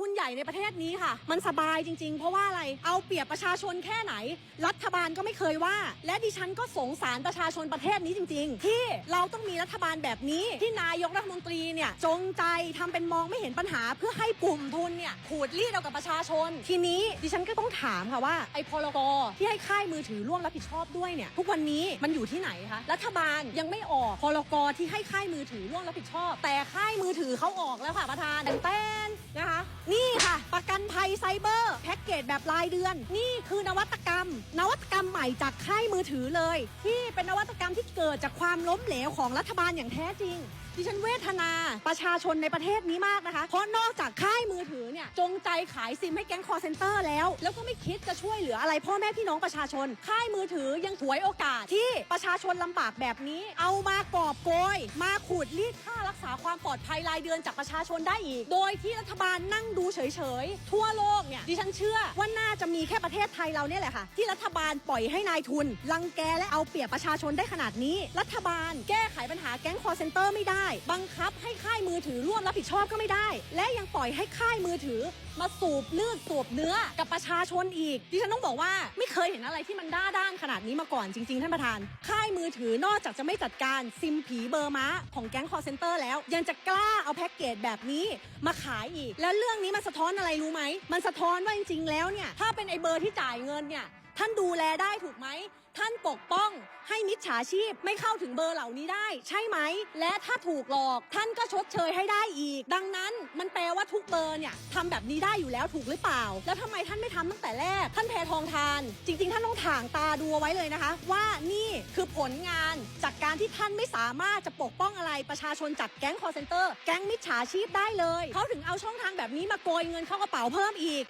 ทุนใหญ่ในประเทศนี้ค่ะ มันสบายจริง ๆ เพราะว่าอะไรเอาเปรียบประชาชนแค่ไหน รัฐบาลก็ไม่เคยว่า และดิฉันก็สงสารประชาชนประเทศนี้จริง ๆ ที่เราต้องมีรัฐบาลแบบนี้ ที่นายกรัฐมนตรีเนี่ยจงใจทำเป็นมองไม่เห็นปัญหา เพื่อให้กลุ่มทุนเนี่ยขูดรีดเอากับประชาชน ทีนี้ดิฉันก็ต้องถามค่ะว่าไอ้พลกที่ให้ค่ายมือถือร่วมรับผิดชอบด้วยเนี่ยทุกวันนี้มันอยู่ที่ไหนคะรัฐบาลยังไม่ออกพลกที่ให้ค่ายมือถือร่วมรับผิดชอบ แต่ค่ายมือถือเขาออกแล้วค่ะประธานแต้นนะคะนี่ค่ะ ประกันภัยไซเบอร์ แพ็กเกจแบบรายเดือน นี่คือนวัตกรรม นวัตกรรมใหม่จากค่ายมือถือเลย ที่เป็นนวัตกรรมที่เกิดจากความล้มเหลวของรัฐบาลอย่างแท้จริง ดิฉันเวทนาประชาชนในประเทศนี้มากนะคะ เพราะนอกจากค่ายมือถือเนี่ยจงใจขายซิมให้แก๊งคอร์เซนเตอร์แล้ว แล้วก็ไม่คิดจะช่วยเหลืออะไรพ่อแม่พี่น้องประชาชน ค่ายมือถือยังถวยโอกาสที่ประชาชนลำบากแบบนี้ เอามากอบโกย มาขูดรีดค่ารักษาความปลอดภัยรายเดือนจากประชาชนได้อีก โดยที่รัฐบาลนั่งดูเฉยๆ ทั่วโลกเนี่ยดิฉันเชื่อว่าน่าจะมีแค่ประเทศไทยเราเนี่ยแหละค่ะ ที่รัฐบาลปล่อยให้นายทุนรังแกและเอาเปรียบประชาชนได้ขนาดนี้ รัฐบาลแก้ไขปัญหาแก๊งคอร์เซนเตอร์ไม่ได้บังคับให้ค่ายมือถือร่วมรับผิดชอบก็ไม่ได้ และยังปล่อยให้ค่ายมือถือ มาสูบเลือดสูบเนื้อกับประชาชนอีกดิฉันต้องบอกว่าไม่เคยเห็นอะไรที่มันด้าด้านขนาดนี้มาก่อนจริง ๆ ท่านประธาน ค่ายมือถือนอกจากจะไม่จัดการซิมผีเบอร์ม้าของแก๊งคอร์เซนเตอร์แล้ว ยังจะกล้าเอาแพ็กเกจแบบนี้มาขายอีก แล้วเรื่องนี้มันสะท้อนอะไรรู้ไหมมันสะท้อนว่าจริงๆแล้วเนี่ยถ้าเป็นไอเบอร์ที่จ่ายเงินเนี่ย ท่านดูแลได้ถูกไหม ท่านปกป้องให้มิจฉาชีพไม่เข้าถึงเบอร์เหล่านี้ได้ ใช่ไหม และถ้าถูกหลอก ท่านก็ชดเชยให้ได้อีก ดังนั้นมันแปลว่าทุกเบอร์เนี่ยทำแบบนี้ได้อยู่แล้วถูกหรือเปล่า แล้วทำไมท่านไม่ทำตั้งแต่แรก ท่านแพทองทาน จริง ๆ ท่านต้องถ่างตาดูไว้เลยนะคะ ว่านี่คือผลงานจากการที่ท่านไม่สามารถจะปกป้องอะไรประชาชนจากแก๊งคอร์เซนเตอร์แก๊งมิจฉาชีพได้เลยเขาถึงเอาช่องทางแบบนี้มาโกยเงินเข้ากระเป๋าเพิ่มอีก